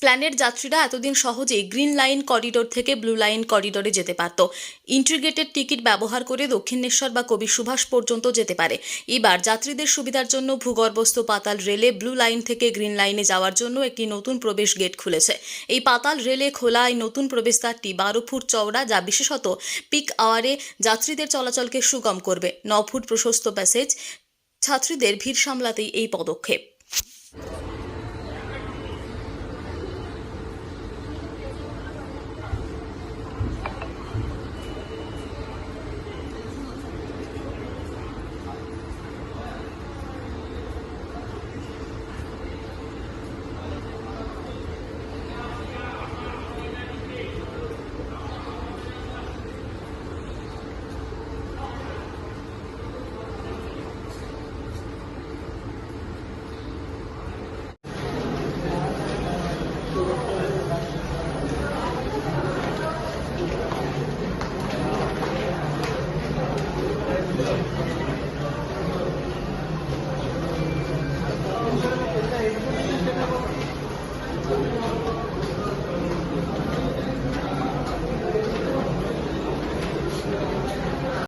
প্ল্যানের যাত্রীরা এতদিন সহজেই গ্রিন লাইন করিডোর থেকে ব্লু লাইন করিডোরে যেতে পারত। ইন্টিগ্রেটেড টিকিট ব্যবহার করে দক্ষিণেশ্বর বা কবি সুভাষ পর্যন্ত যেতে পারে। এবার যাত্রীদের সুবিধার জন্য ভূগর্ভস্থ পাতাল রেলে ব্লু লাইন থেকে গ্রিন লাইনে যাওয়ার জন্য একটি নতুন প্রবেশ গেট খুলেছে। এই পাতাল রেলে খোলা এই নতুন প্রবেশদ্বারটি বারো ফুট চওড়া যা বিশেষত পিক আওয়ারে যাত্রীদের চলাচলকে সুগম করবে। ন ফুট প্রশস্ত প্যাসেজ। ছাত্রীদের ভিড় সামলাতেই এই পদক্ষেপ।